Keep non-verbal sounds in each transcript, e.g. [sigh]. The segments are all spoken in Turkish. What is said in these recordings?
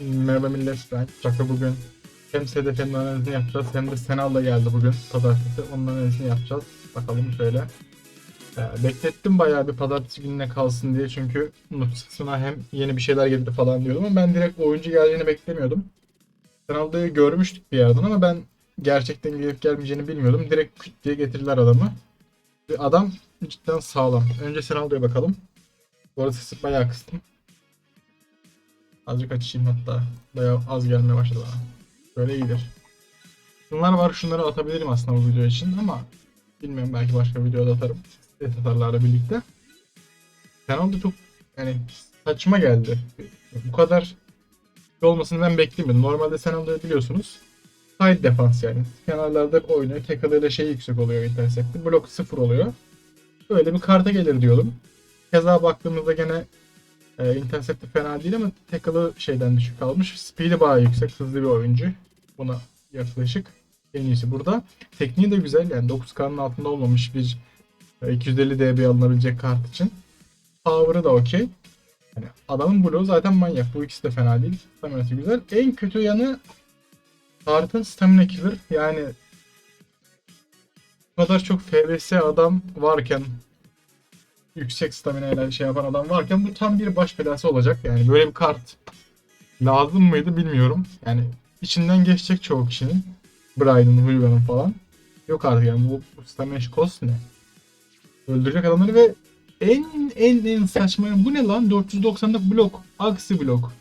Merhaba millet ben Çakı bugün hem SDF'nin analizini yapacağız hem de Senal da geldi bugün pazartesi onun analizini yapacağız. Bakalım şöyle. Ee, beklettim bayağı bir pazartesi gününe kalsın diye çünkü Nutsuna hem yeni bir şeyler gelir falan diyordum ama ben direkt oyuncu geleceğini beklemiyordum. Senal'da görmüştük bir yerden ama ben gerçekten gelip gelmeyeceğini bilmiyordum. Direkt küt diye getirdiler adamı. Ve adam cidden sağlam. Önce Senal'da bakalım. Bu arada sesi bayağı kıstım. Azıcık açayım hatta. Bayağı az gelmeye başladı bana. Böyle iyidir. Bunlar var şunları atabilirim aslında bu video için ama bilmiyorum belki başka videoda atarım. Ses atarlarla birlikte. Kanalda çok yani saçma geldi. Bu kadar şey olmasını ben beklemiyordum. Normalde Senal'da biliyorsunuz side defans yani. Kenarlarda oynuyor. Tackle'ıyla şey yüksek oluyor intercept'i. Blok sıfır oluyor. Böyle bir karta gelir diyordum. Keza baktığımızda gene e, intercept'i fena değil ama tackle'ı şeyden düşük kalmış. Speed'i bayağı yüksek, hızlı bir oyuncu. Buna yaklaşık en iyisi burada. Tekniği de güzel yani 9K'nın altında olmamış bir e, 250 dB alınabilecek kart için. Power'ı da okey. Yani adamın bloğu zaten manyak. Bu ikisi de fena değil. Stamina'sı güzel. En kötü yanı kartın stamina killer. Yani bu kadar çok FVS adam varken yüksek stamina ile şey yapan adam varken bu tam bir baş belası olacak. Yani böyle bir kart lazım mıydı bilmiyorum. Yani içinden geçecek çoğu kişinin. Brian'ın, Huygan'ın falan. Yok artık yani bu, bu stamina cost ne? Öldürecek adamları ve en en en saçma bu ne lan? 490'lık blok. Aksi blok.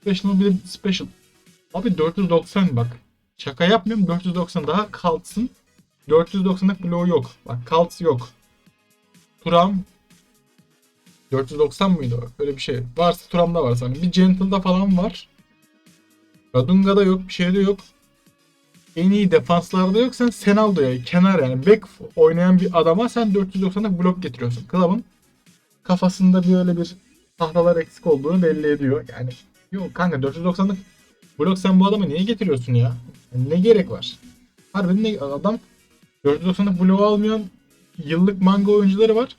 Special bir special. Abi 490 bak. Şaka yapmıyorum 490 daha kalsın. 490'lık bloğu yok. Bak kalts yok. Turam 490 mıydı o? Öyle bir şey. Varsa Turam'da var sanırım. Bir Gentle'da falan var. Radunga'da yok. Bir şeyde yok. En iyi defanslarda yok. Sen Senaldo'ya kenar yani back oynayan bir adama sen 490'lık blok getiriyorsun. Club'ın kafasında böyle bir tahtalar eksik olduğunu belli ediyor. Yani yok kanka 490'lık blok sen bu adama niye getiriyorsun ya? Yani ne gerek var? Harbiden ne adam 490'lık bloğu almayan yıllık manga oyuncuları var.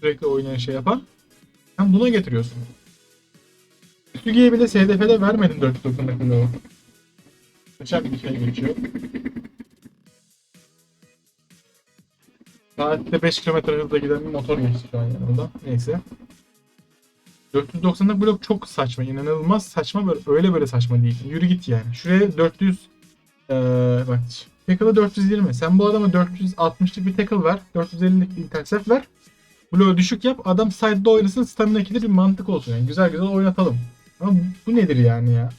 Sürekli oynayan şey yapan. Sen buna getiriyorsun. Sügi'ye bile SDF'de vermedin 490'lık bloğu. Kaçak bir şey geçiyor. Saatte 5 km hızla giden bir motor geçti şu an yanımda. Neyse. 490'lık blok çok saçma. inanılmaz saçma. Böyle, öyle böyle saçma değil. Yürü git yani. Şuraya 400 ee, bak Tackle'a 420. Sen bu adama 460'lık bir tackle ver. 450'lik bir intercept ver. Bloğu düşük yap. Adam side'da oynasın. Stamina 2'de bir mantık olsun. Yani güzel güzel oynatalım. Ama bu nedir yani ya?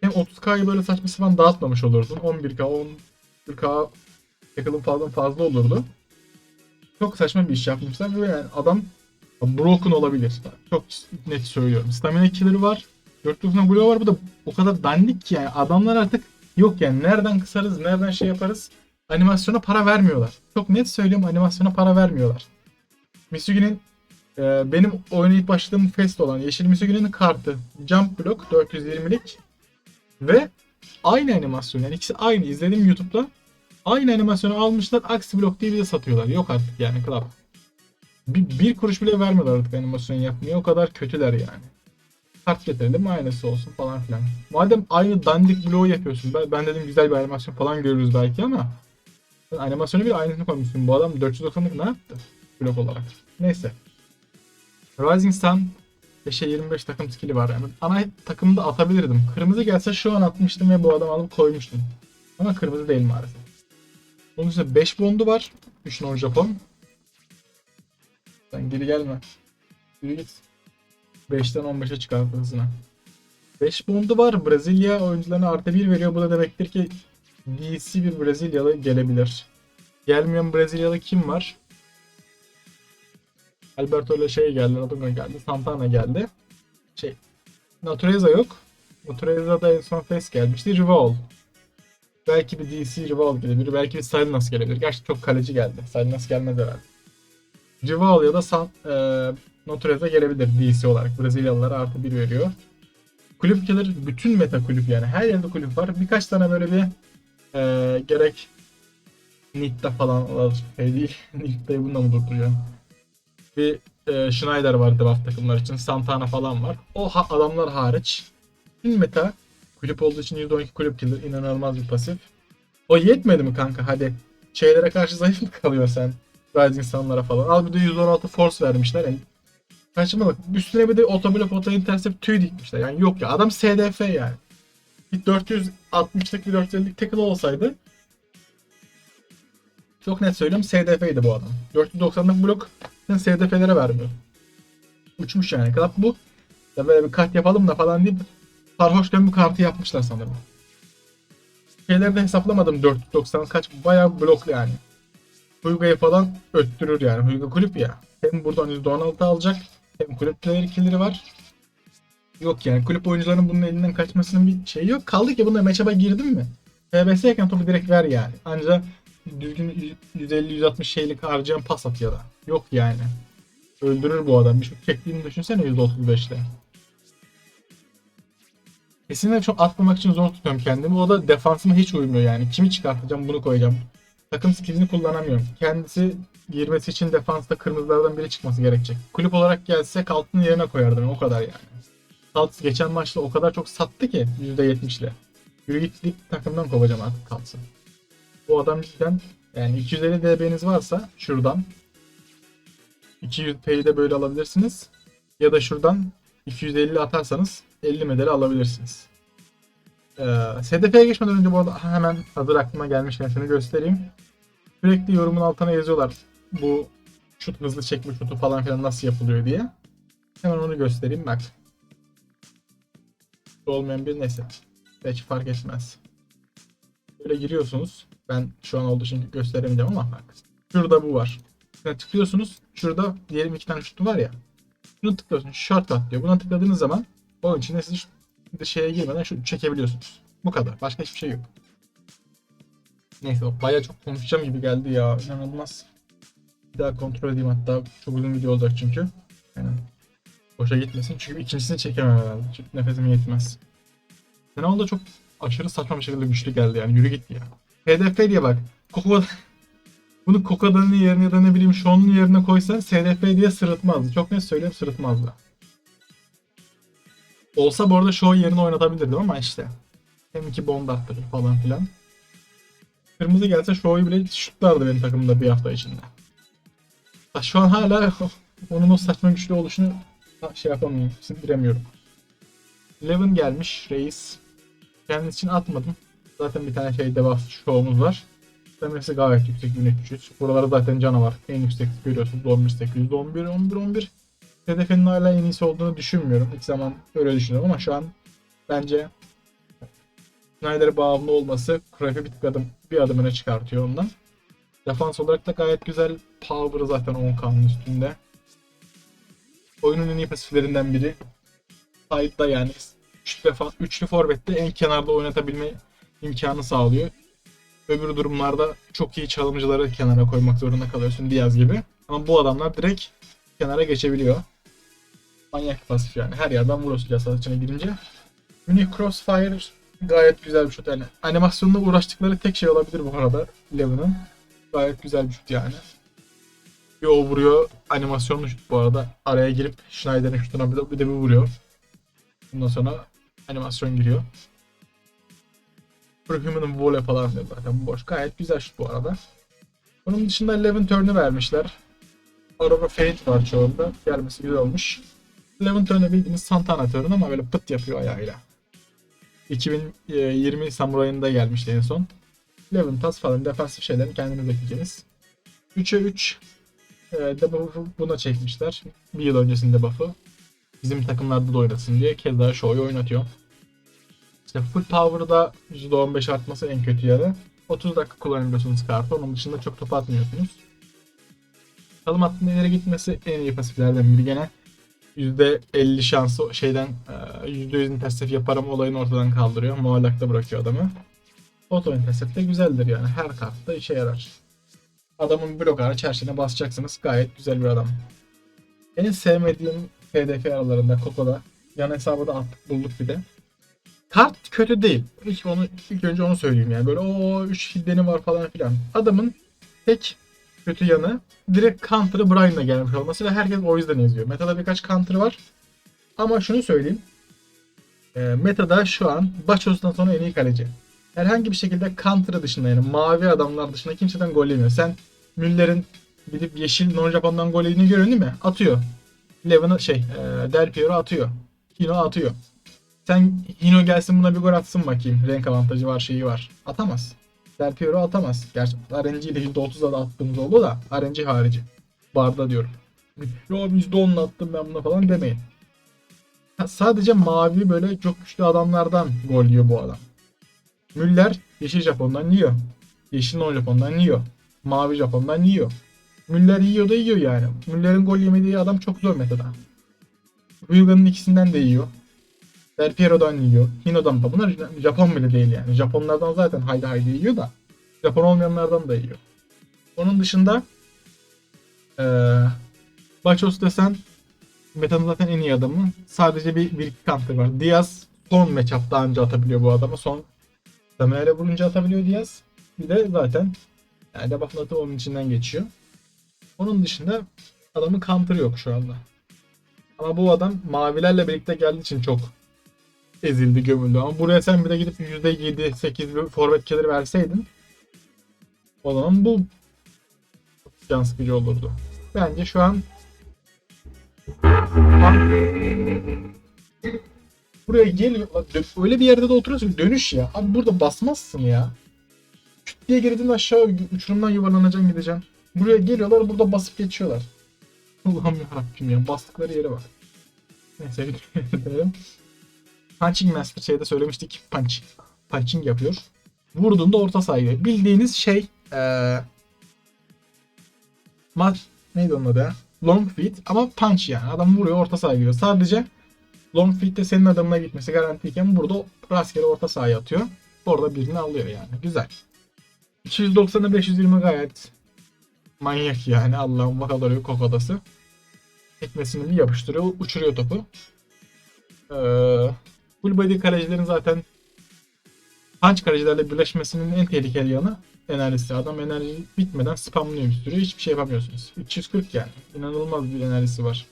Hem 30k'yı böyle saçma sapan dağıtmamış olurdun. 11k, 11k tackle'ın fazla fazla olurdu. Çok saçma bir iş yapmışlar ve yani adam broken olabilir. Çok net söylüyorum. Stamina killer'ı var. 490 bloğu var. Bu da o kadar dandik ki yani adamlar artık yok yani nereden kısarız, nereden şey yaparız. Animasyona para vermiyorlar. Çok net söylüyorum animasyona para vermiyorlar. Misugi'nin e, benim oyuna başladığım fest olan Yeşil Misugi'nin kartı Jump Block 420'lik ve aynı animasyon yani ikisi aynı izledim YouTube'da. Aynı animasyonu almışlar aksi blok diye bize satıyorlar. Yok artık yani Club. Bir, bir kuruş bile vermiyorlar artık animasyon yapmaya. O kadar kötüler yani. Kart getirelim aynısı olsun falan filan. Madem aynı dandik bloğu yapıyorsun. Ben, ben dedim güzel bir animasyon falan görürüz belki ama sen animasyonu bile aynısını koymuşsun. Bu adam 490'lık ne yaptı? Blok olarak. Neyse. Rising Sun 5'e 25 takım skill'i var. Yani ana takımda atabilirdim. Kırmızı gelse şu an atmıştım ve bu adamı alıp koymuştum. Ama kırmızı değil maalesef. Bunun üstünde 5 bondu var. 3 non Japon. Sen geri gelme. Yürü git. 5'ten 15'e çıkarttı hızına. 5 bondu var. Brezilya oyuncularına artı 1 veriyor. Bu da demektir ki DC bir Brezilyalı gelebilir. Gelmeyen Brezilyalı kim var? Alberto ile şey geldi, Radunga geldi, Santana geldi. Şey, Natureza yok. Natureza'da en son Fes gelmişti. Rival. Belki bir DC Rival gelebilir. Belki bir Salinas gelebilir. Gerçi çok kaleci geldi. Salinas gelmedi herhalde. Rival ya da San, e, Natureza gelebilir DC olarak. Brezilyalılara artı bir veriyor. Kulüp gelir. Bütün meta kulüp yani. Her yerde kulüp var. Birkaç tane böyle bir e, gerek Nid'de falan var. Şey değil. [laughs] Nid'de bununla mı durduracağım? Bir e, Schneider var draft takımlar için. Santana falan var. O ha- adamlar hariç bütün meta kulüp olduğu için %12 kulüp killer inanılmaz bir pasif. O yetmedi mi kanka hadi şeylere karşı zayıf mı kalıyor sen? Rising Sun'lara falan. Al bir de 116 force vermişler. Yani Saçmalık. Üstüne bir de otoblok auto intercept tüy dikmişler. Yani yok ya adam SDF yani. Bir 460'lık bir 450'lik tackle olsaydı çok net söylüyorum SDF'ydi bu adam. 490'lık blok SDF'lere vermiyor. Uçmuş yani. Klap bu. Ya böyle bir kart yapalım da falan deyip sarhoşken bir kartı yapmışlar sanırım. Şeyleri de hesaplamadım 490 kaç bayağı blok yani. Huyga'yı falan öttürür yani. Huyga kulüp ya. Hem buradan %16 alacak hem kulüp player killleri var. Yok yani kulüp oyuncularının bunun elinden kaçmasının bir şeyi yok. Kaldı ki bunda matchup'a girdin mi? FBS iken topu direkt ver yani. Ancak düzgün 150-160 şeylik harcayan pas at ya da. Yok yani. Öldürür bu adam. Bir şut çektiğini düşünsene %35'le. Kesinlikle çok atmamak için zor tutuyorum kendimi. O da defansıma hiç uymuyor yani. Kimi çıkartacağım bunu koyacağım. Takım skillini kullanamıyorum. Kendisi girmesi için defansta kırmızılardan biri çıkması gerekecek. Kulüp olarak gelse Kalt'ın yerine koyardım o kadar yani. Kalt geçen maçta o kadar çok sattı ki %70'le. Yürü git takımdan kovacağım artık Kalt'ı. Bu adam cidden yani 250 DB'niz varsa şuradan 200 P'yi de böyle alabilirsiniz. Ya da şuradan 250 atarsanız 50 medali alabilirsiniz. Ee, SDF'ye geçmeden önce bu arada hemen hazır aklıma gelmişken şunu göstereyim. Sürekli yorumun altına yazıyorlar. Bu şut hızlı çekme şutu falan filan nasıl yapılıyor diye. Hemen onu göstereyim bak. Olmayan bir neyse. Belki fark etmez. Böyle giriyorsunuz. Ben şu an olduğu için gösteremeyeceğim ama bak. Şurada bu var. Şuna tıklıyorsunuz. Şurada diyelim iki tane şutu var ya. Şunu tıklıyorsunuz. Shortcut diyor. Buna tıkladığınız zaman oyun içinde siz şu şeye girmeden şu çekebiliyorsunuz. Bu kadar. Başka hiçbir şey yok. Neyse baya çok konuşacağım gibi geldi ya. İnanılmaz. Bir daha kontrol edeyim hatta. Çok uzun video olacak çünkü. Yani boşa gitmesin. Çünkü ikincisini çekemem herhalde. Çünkü nefesim yetmez. Fenol da çok aşırı saçma bir şekilde güçlü geldi yani. Yürü git ya. HDF diye bak. Koko [laughs] bunu Kokada'nın yerine ya da ne bileyim Sean'ın yerine koysan SDF diye sırıtmazdı. Çok net söyleyeyim sırıtmazdı. Olsa bu arada Shaw yerine oynatabilirdim ama işte. Hem iki bond attırır falan filan. Kırmızı gelse Shaw'yu bile şutlardı benim takımda bir hafta içinde. Ya Şu an hala [laughs] onun o saçma güçlü oluşunu şey yapamıyorum, sindiremiyorum. Levin gelmiş reis. Kendisi için atmadım. Zaten bir tane şey debuff show'umuz var. Demesi gayet yüksek 1300. Buraları zaten canavar. En yüksek görüyorsunuz 11800, 11, 11, 11. HDF'nin hala en iyisi olduğunu düşünmüyorum. İlk zaman öyle düşünüyorum ama şu an bence Snyder'e bağımlı olması Cruyff'e bir adım, bir adım öne çıkartıyor ondan. Defans olarak da gayet güzel. Power'ı zaten 10k'nın üstünde. Oyunun en iyi pasiflerinden biri. Side'da yani üçlü, defa, üçlü forvette en kenarda oynatabilme imkanı sağlıyor. Öbür durumlarda çok iyi çalımcıları kenara koymak zorunda kalıyorsun Diaz gibi. Ama bu adamlar direkt kenara geçebiliyor. Manyak pasif yani. Her yerden vuruyorsun cihaz içine girince. Mini Crossfire gayet güzel bir şut yani. Animasyonla uğraştıkları tek şey olabilir bu arada Levin'ın. Gayet güzel bir şut yani. Bir o vuruyor. Animasyonlu şut bu arada. Araya girip Schneider'in şutuna bir de bir, de bir vuruyor. Bundan sonra animasyon giriyor. Prohuman'ın voley falan diyor zaten boş. Gayet güzel şut bu arada. Bunun dışında Levin turn'u vermişler. Araba Feint var çoğunda. Gelmesi güzel olmuş. Levin turn'u bildiğiniz Santana turn ama böyle pıt yapıyor ayağıyla. 2020 Samuray'ında gelmişti en son. Levin tas falan defansif şeylerini kendiniz ekleyeceğiniz. 3'e 3 e, buna çekmişler. Bir yıl öncesinde buff'ı. Bizim takımlarda da oynasın diye kez daha Show'yu oynatıyor. İşte full power'da %15 artması en kötü yarı. 30 dakika kullanabiliyorsunuz kartı. Onun dışında çok top atmıyorsunuz. Çalım hattının ileri gitmesi en iyi pasiflerden biri gene. %50 şansı şeyden e, %100 intersef yaparım olayını ortadan kaldırıyor. Muallakta bırakıyor adamı. Auto intersef de güzeldir yani. Her kartta işe yarar. Adamın blok hariç her şeyine basacaksınız. Gayet güzel bir adam. En sevmediğim HDF aralarında Koko'da. Yan hesabı da attık bulduk bir de. Kart kötü değil. İlk, onu, ilk önce onu söyleyeyim yani. Böyle o 3 hiddeni var falan filan. Adamın tek kötü yanı direkt counter'ı Brian'la gelmiş olması ve herkes o yüzden izliyor. Meta'da birkaç counter var. Ama şunu söyleyeyim. e, metada şu an Başos'tan sonra en iyi kaleci. Herhangi bir şekilde counter dışında yani mavi adamlar dışında kimseden gol yemiyor. Sen Müller'in gidip yeşil non Japon'dan gol yediğini görüyorsun değil mi? Atıyor. Levin'ı şey e, Del Piero atıyor. Hino atıyor. Sen Hino gelsin buna bir gol atsın bakayım. Renk avantajı var şeyi var. Atamaz. Del Piero atamaz. Gerçi RNG ile %30'a da attığımız oldu da RNG harici. Barda diyorum. Ya %10'la attım ben buna falan demeyin. Ha, Sadece mavi böyle çok güçlü adamlardan gol yiyor bu adam. Müller yeşil Japon'dan yiyor. Yeşil non Japon'dan yiyor. Mavi Japon'dan yiyor. Müller yiyor da yiyor yani. Müller'in gol yemediği adam çok zor metada. Huyuga'nın ikisinden de yiyor. Del Piero'dan yiyor. Hino'dan da. Bunlar Japon bile değil yani. Japonlardan zaten haydi haydi yiyor da. Japon olmayanlardan da yiyor. Onun dışında eee Bachos desen Meta'nın zaten en iyi adamı. Sadece bir, bir iki counter var. Diaz son matchup daha önce atabiliyor bu adamı. Son Samuel'e vurunca atabiliyor Diaz. Bir de zaten yani debufflatı onun içinden geçiyor. Onun dışında adamın counter yok şu anda. Ama bu adam mavilerle birlikte geldiği için çok ezildi, gömüldü. Ama buraya sen bir de gidip %7, 8 bir forvet killer verseydin o zaman bu can sıkıcı olurdu. Bence şu an Buraya geliyor. Öyle bir yerde de oturuyorsun. Dönüş ya. Abi burada basmazsın ya. Küt diye girdin aşağı uçurumdan yuvarlanacaksın gideceksin. Buraya geliyorlar burada basıp geçiyorlar. Allah'ım yarabbim ya. Bastıkları yere bak. Neyse gidelim. [laughs] Punching Master şeyde söylemiştik. Punch. Punching yapıyor. Vurduğunda orta sahaya. Bildiğiniz şey eee Maç neydi onun adı ya? Long feet ama punch yani. Adam vuruyor orta sahaya giriyor. Sadece long feet'te senin adamına gitmesi garantiyken burada rastgele orta sahaya atıyor. Orada birini alıyor yani. Güzel. 290'a 520 gayet manyak yani. Allah'ın vakaları kokodası. Tekmesini bir yapıştırıyor. Uçuruyor topu. Ee, full body kalecilerin zaten punch kalecilerle birleşmesinin en tehlikeli yanı enerjisi. Adam enerji bitmeden spamlıyor bir sürü. Hiçbir şey yapamıyorsunuz. 340 yani. İnanılmaz bir enerjisi var.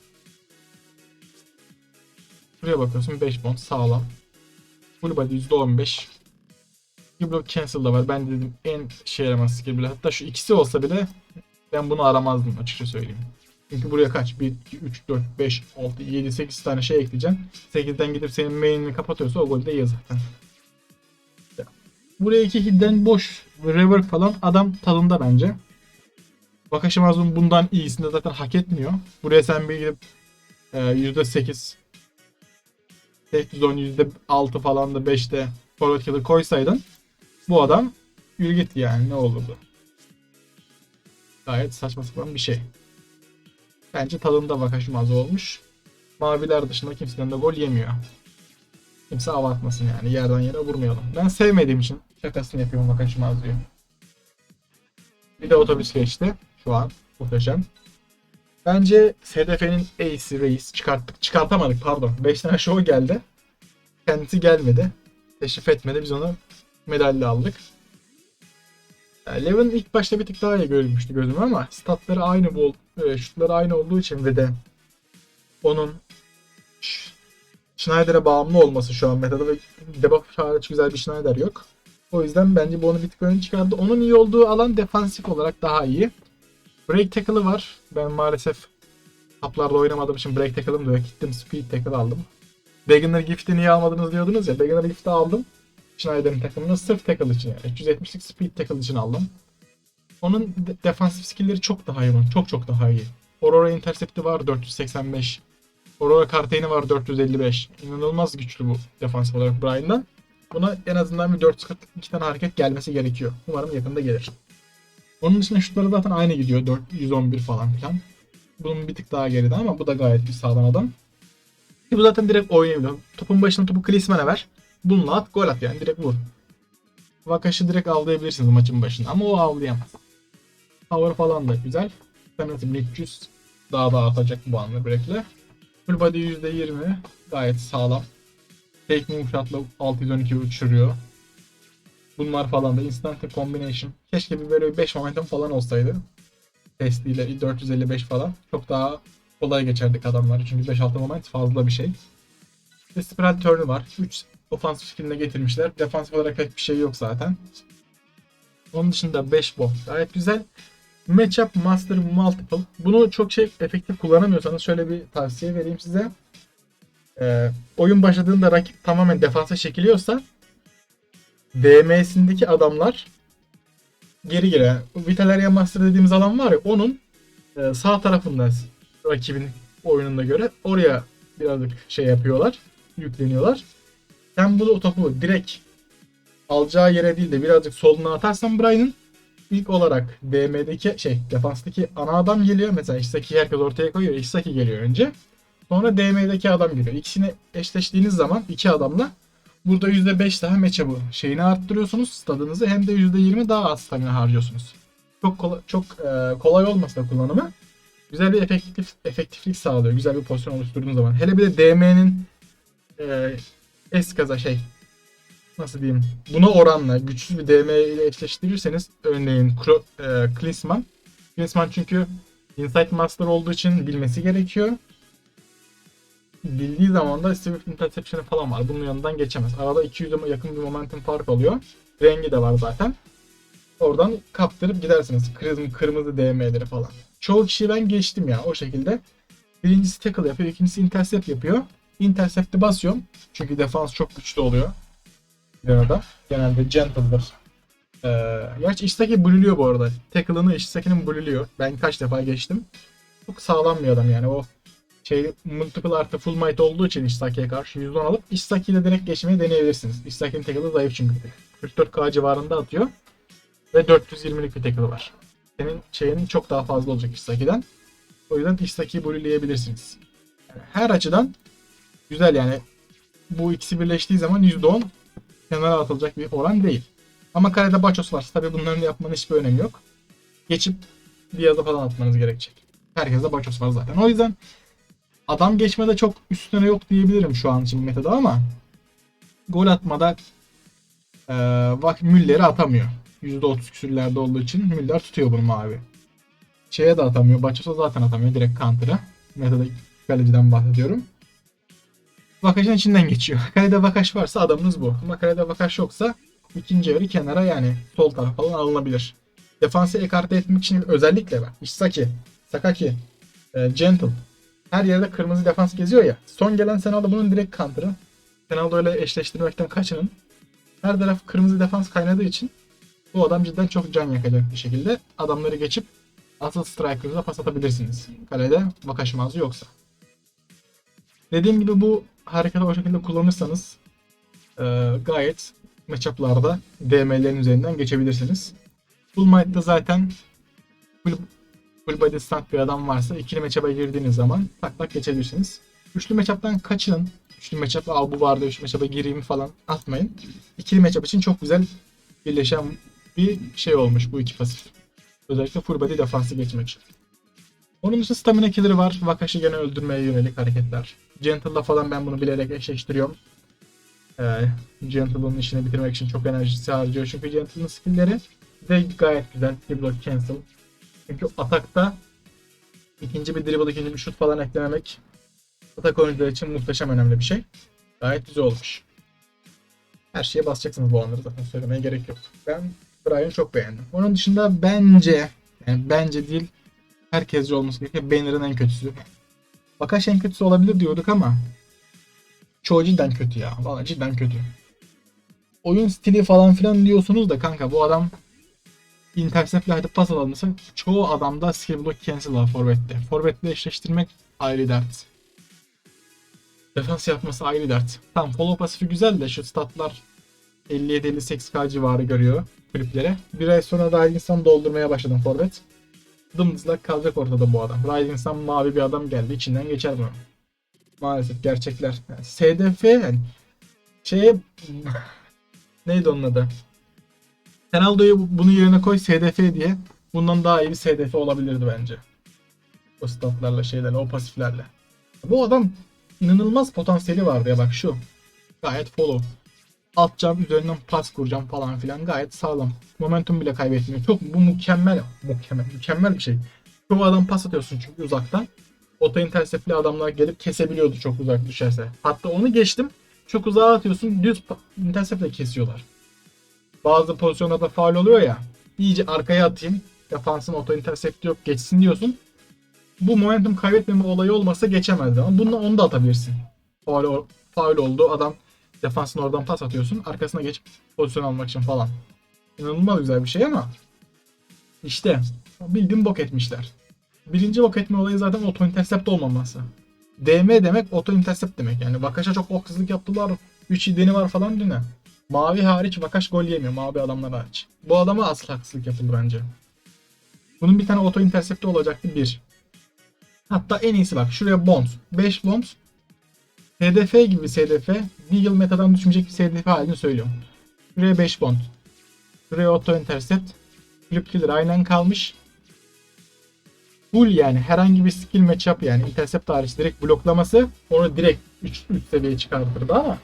Şuraya bakıyorsun 5 bond sağlam. Full body %15. Skill block cancel da var. Ben dedim en şey yaramaz skill block. Hatta şu ikisi olsa bile ben bunu aramazdım açıkça söyleyeyim. Çünkü buraya kaç? 1, 2, 3, 4, 5, 6, 7, 8 tane şey ekleyeceksin. 8'den gidip senin main'ini kapatıyorsa o golü de iyi zaten. Buraya iki hidden boş rework falan adam tadında bence. Bakashimazun bundan iyisini zaten hak etmiyor. Buraya sen bir gidip e, %8 Safety zone %6 falan da 5'te forward killer koysaydın bu adam yürü git yani ne olurdu. Gayet saçma sapan bir şey. Bence tadında Bakashimazu olmuş. Maviler dışında kimseden de gol yemiyor. Kimse abartmasın yani. Yerden yere vurmayalım. Ben sevmediğim için şakasını yapıyorum Bakashimazu'yu. Bir de otobüs geçti. Şu an. Muhteşem. Bence SDF'nin Ace'i Reis çıkarttık. Çıkartamadık pardon. 5 tane show geldi. Kendisi gelmedi. Teşrif etmedi. Biz onu medalli aldık. Levin ilk başta bir tık daha iyi görünmüştü gözüme ama statları aynı bol, e, şutları aynı olduğu için ve de onun Schneider'e bağımlı olması şu an metada ve debuff hariç güzel bir Schneider yok. O yüzden bence bu onu bir tık öne çıkardı. Onun iyi olduğu alan defansif olarak daha iyi. Break tackle'ı var. Ben maalesef taplarda oynamadığım için break tackle'ım da yok. Gittim speed tackle aldım. Beginner Gift'i niye almadınız diyordunuz ya. Beginner Gift'i aldım. Schneider'in takımını sırf tackle için yani. 370'lik speed tackle için aldım. Onun de- defansif skill'leri çok daha iyi. Çok çok daha iyi. Aurora Intercept'i var 485. Aurora Cartane'i var 455. İnanılmaz güçlü bu defansif olarak Brian'dan. Buna en azından bir 442 tane hareket gelmesi gerekiyor. Umarım yakında gelir. Onun dışında şutları zaten aynı gidiyor. 411 falan filan. Bunun bir tık daha geride ama bu da gayet bir sağlam adam. Bu zaten direkt oynayabiliyor. Topun başına topu Klinsmann'e ver. Bununla at gol at yani direkt vur. Vakaş'ı direkt avlayabilirsiniz maçın başında ama o avlayamaz. Power falan da güzel. Penalty 1300 daha da artacak bu anla break'le. Full body %20 gayet sağlam. Take move shot'la 612 uçuruyor. Bunlar falan da instant combination. Keşke bir böyle 5 momentum falan olsaydı. Testiyle 455 falan. Çok daha kolay geçerdik adamları. Çünkü 5-6 moment fazla bir şey. Ve spiral turn'ü var. 3 ofansif skill'ine getirmişler. Defansif olarak pek bir şey yok zaten. Onun dışında 5 bomb. Gayet güzel. Matchup Master Multiple. Bunu çok şey efektif kullanamıyorsanız şöyle bir tavsiye vereyim size. Ee, oyun başladığında rakip tamamen defansa çekiliyorsa DM'sindeki adamlar geri geri. Yani Vitaleria Master dediğimiz alan var ya onun e, sağ tarafında rakibin oyununa göre oraya birazcık şey yapıyorlar. Yükleniyorlar. Sen bu topu direkt alacağı yere değil de birazcık soluna atarsan Brian'ın ilk olarak DM'deki şey defanstaki ana adam geliyor. Mesela Isaki herkes ortaya koyuyor. Isaki geliyor önce. Sonra DM'deki adam geliyor. İkisini eşleştiğiniz zaman iki adamla burada %5 daha matchup'ı şeyini arttırıyorsunuz stadınızı hem de %20 daha az stamina harcıyorsunuz. Çok kolay, çok e, kolay olmasa da kullanımı güzel bir efektif, efektiflik sağlıyor. Güzel bir pozisyon oluşturduğunuz zaman. Hele bir de DM'nin e, eskaza şey nasıl diyeyim buna oranla güçsüz bir DM ile eşleştirirseniz örneğin Kro, e, Klinsmann Klinsmann çünkü Insight Master olduğu için bilmesi gerekiyor. Bildiği zaman da Swift Interception'ı falan var. Bunun yanından geçemez. Arada 200'e yakın bir momentum fark oluyor. Rengi de var zaten. Oradan kaptırıp gidersiniz. Kırmızı, kırmızı DM'leri falan. Çoğu kişi ben geçtim ya o şekilde. Birincisi tackle yapıyor, ikincisi intercept yapıyor. Intercept'i basıyorum. Çünkü defans çok güçlü oluyor. Arada. Genelde gentle'dır. Ee, gerçi Ishtaki buluyor bu arada. Tackle'ını Ishtaki'nin buluyor. Ben kaç defa geçtim. Çok sağlam bir adam yani. O şey multiple artı full might olduğu için Ishtaki'ye karşı 110 alıp Ishtaki'yi ile direkt geçmeyi deneyebilirsiniz. Ishtaki'nin tackle'ı zayıf çünkü. 44k civarında atıyor. Ve 420'lik bir tackle var. Senin şeyinin çok daha fazla olacak Ishtaki'den. O yüzden Ishtaki'yi blue'leyebilirsiniz. Yani her açıdan güzel yani. Bu ikisi birleştiği zaman %10 kenara atılacak bir oran değil. Ama kalede Bachos varsa tabii bunların yapmanın hiçbir önemi yok. Geçip Diaz'a falan atmanız gerekecek. Herkeste Bachos var zaten. O yüzden adam geçmede çok üstüne yok diyebilirim şu an için metada ama gol atmada e, bak Müller'i atamıyor. %30 küsürlerde olduğu için Müller tutuyor bunu mavi. Şeye de atamıyor. Bachos'a zaten atamıyor. Direkt counter'a. Metada kaleciden bahsediyorum. Vakaş'ın içinden geçiyor. [laughs] Kalede Vakaş varsa adamınız bu. Ama kalede Vakaş yoksa ikinci yarı kenara yani sol taraf falan alınabilir. Defansı ekarte etmek için özellikle bak. Ishaki, Sakaki, e, Gentle. Her yerde kırmızı defans geziyor ya. Son gelen Senaldo bunun direkt counter'ı. Senaldo ile eşleştirmekten kaçının. Her taraf kırmızı defans kaynadığı için bu adam cidden çok can yakacak bir şekilde adamları geçip asıl striker'ınıza pas atabilirsiniz. Kalede Vakaş mağazı yoksa. Dediğim gibi bu hareketi o şekilde kullanırsanız e, gayet matchup'larda DM'lerin üzerinden geçebilirsiniz. Full Might'da zaten full, full body stand bir adam varsa ikili matchup'a girdiğiniz zaman tak tak geçebilirsiniz. Üçlü matchup'tan kaçının. Üçlü matchup, aa bu vardı üçlü matchup'a gireyim falan atmayın. İkili matchup için çok güzel birleşen bir şey olmuş bu iki pasif. Özellikle full body defansı geçmek için. Onun dışında stamina killer'ı var. Vakash'ı gene öldürmeye yönelik hareketler. Gentle'la falan ben bunu bilerek eşleştiriyorum. Ee, Gentle'ın işini bitirmek için çok enerjisi harcıyor. Çünkü Gentle'ın skill'leri de gayet güzel. Dribble cancel. Çünkü atakta ikinci bir dribble, ikinci bir şut falan eklememek atak oyuncuları için muhteşem önemli bir şey. Gayet güzel olmuş. Her şeye basacaksınız bu anları zaten söylemeye gerek yok. Ben Brian'ı çok beğendim. Onun dışında bence yani bence değil herkesce olması gerekiyor. Banner'ın en kötüsü. Vakaş en kötüsü olabilir diyorduk ama çoğu cidden kötü ya. Valla cidden kötü. Oyun stili falan filan diyorsunuz da kanka bu adam interceptle hadi pas alanırsa çoğu adamda skill block cancel var forvette. Forvette eşleştirmek ayrı dert. Defans yapması ayrı dert. Tamam follow pasifi güzel de şu statlar 57-58k civarı görüyor kliplere. Bir ay sonra da insan doldurmaya başladım forvet dımdızlak kalacak ortada bu adam. Sun mavi bir adam geldi. içinden geçer bunu. Maalesef gerçekler. Yani SDF yani şeye neydi onun adı? Ronaldo'yu bunun yerine koy SDF diye. Bundan daha iyi bir SDF olabilirdi bence. O statlarla şeylerle, o pasiflerle. Bu adam inanılmaz potansiyeli vardı ya bak şu. Gayet follow. Atacağım üzerinden pas kuracağım falan filan gayet sağlam. Momentum bile kaybetmiyor. Çok bu mükemmel. Mükemmel. Mükemmel bir şey. Çoğu adam pas atıyorsun çünkü uzaktan. Oto interceptli adamlar gelip kesebiliyordu çok uzak düşerse. Hatta onu geçtim. Çok uzağa atıyorsun düz interceptle kesiyorlar. Bazı pozisyonlarda faul oluyor ya. İyice arkaya atayım. Defansın oto intercept yok geçsin diyorsun. Bu momentum kaybetmeme olayı olmasa geçemezdi ama bununla onu da atabilirsin. Faul, faul oldu adam defansın oradan pas atıyorsun. Arkasına geçip pozisyon almak için falan. İnanılmaz güzel bir şey ama işte bildiğin bok etmişler. Birinci bok etme olayı zaten auto intercept olmaması. DM demek auto intercept demek. Yani Vakaş'a çok haksızlık yaptılar. 3 ideni var falan düne. Mavi hariç Vakaş gol yemiyor. Mavi adamlar hariç. Bu adama asıl haksızlık yapıldı bence. Bunun bir tane auto intercept'i olacaktı bir. Hatta en iyisi bak şuraya bombs. 5 bombs. SDF gibi bir SDF. Deagle metadan düşmeyecek bir SDF halini söylüyorum. Şuraya 5 bond. Şuraya auto intercept. Flip killer aynen kalmış. Full yani herhangi bir skill matchup yani intercept hariç direkt bloklaması onu direkt 3 3 seviyeye çıkartırdı ama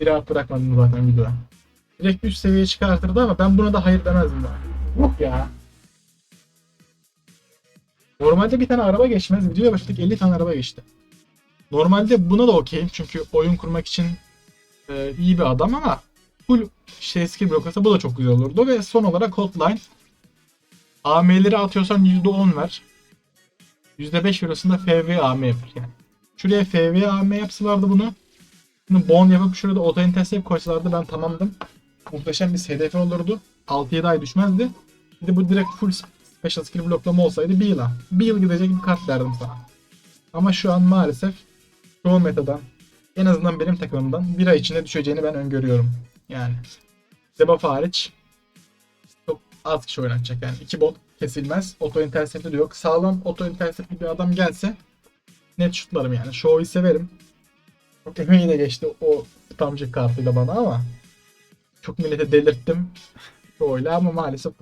bir rahat bırakmadım zaten videoda. Direkt 3 seviyeye çıkartırdı ama ben buna da hayır demezdim. Yok ya. Normalde bir tane araba geçmez. Videoya başladık 50 tane araba geçti. Normalde buna da okeyim çünkü oyun kurmak için e, iyi bir adam ama full şey skill bloklasa bu da çok güzel olurdu ve son olarak hotline AM'leri atıyorsan %10 ver. %5 eurosunda FV AM yapar yani. Şuraya FV AM yapsalardı bunu. Bunu bon yapıp şurada auto intercept koysalardı ben tamamdım. Muhteşem bir SDF olurdu. 6-7 ay düşmezdi. Bir bu direkt full special skill bloklama olsaydı bir yıla. Bir yıl gidecek bir kart derdim sana. Ama şu an maalesef çoğu metadan en azından benim takımımdan bir ay içinde düşeceğini ben öngörüyorum. Yani debuff hariç çok az kişi oynatacak yani. iki bot kesilmez. Auto intercept'i de yok. Sağlam auto intercept'li bir adam gelse net şutlarım yani. Show'u severim. Çok emeği de geçti o spamcı kartıyla bana ama çok millete delirttim. Show'uyla ama maalesef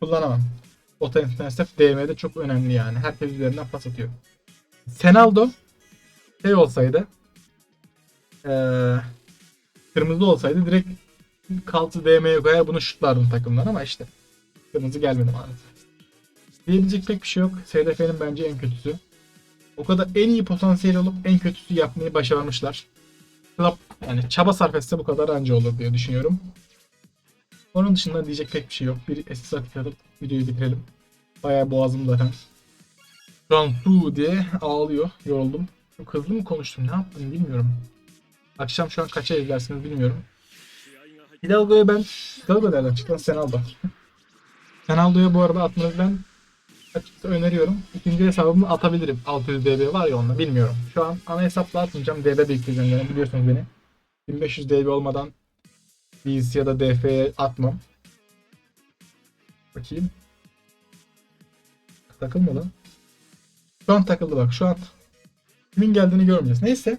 kullanamam. Auto intercept DM'de çok önemli yani. Herkes üzerinden pas atıyor. Senaldo şey olsaydı eee kırmızı olsaydı direkt kaltı DM'ye koyar bunu şutlardım takımdan ama işte kırmızı gelmedi maalesef. Diyebilecek pek bir şey yok. SDF'nin bence en kötüsü. O kadar en iyi potansiyel olup en kötüsü yapmayı başarmışlar. Club yani çaba sarf etse bu kadar anca olur diye düşünüyorum. Onun dışında diyecek pek bir şey yok. Bir atıp atıp videoyu bitirelim. Bayağı boğazım zaten. Şu an su diye ağlıyor. Yoruldum. Çok hızlı mı konuştum? Ne yaptım bilmiyorum. Akşam şu an kaça izlersiniz bilmiyorum. Hidalgo'ya ben... Hidalgo nereden çıktı? Senaldo. [laughs] Senaldo'ya bu arada atmanızı ben açıkçası öneriyorum. İkinci hesabımı atabilirim. 600 DB var ya onunla bilmiyorum. Şu an ana hesapla atmayacağım. DB bekleyeceğim yani biliyorsunuz beni. 1500 DB olmadan BC ya da DF'ye atmam. Bakayım. Takılma lan. Şu an takıldı bak şu an. Kimin geldiğini görmeyeceğiz. Neyse.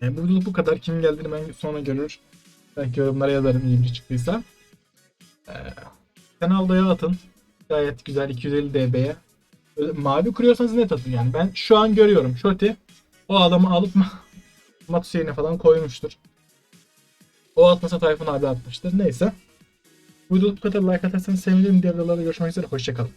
Yani bu bu kadar. Kimin geldiğini ben sonra görür. Belki yorumlara yazarım iyi biri çıktıysa. Ee, Senaldo'ya atın. Gayet güzel 250 dB'ye. Mavi kuruyorsanız net atın yani. Ben şu an görüyorum. Shoti o adamı alıp [laughs] mat şeyine falan koymuştur. O atmasa Tayfun abi atmıştır. Neyse. Bu bu kadar like atarsanız sevinirim. Diğer videolarda görüşmek üzere. Hoşçakalın.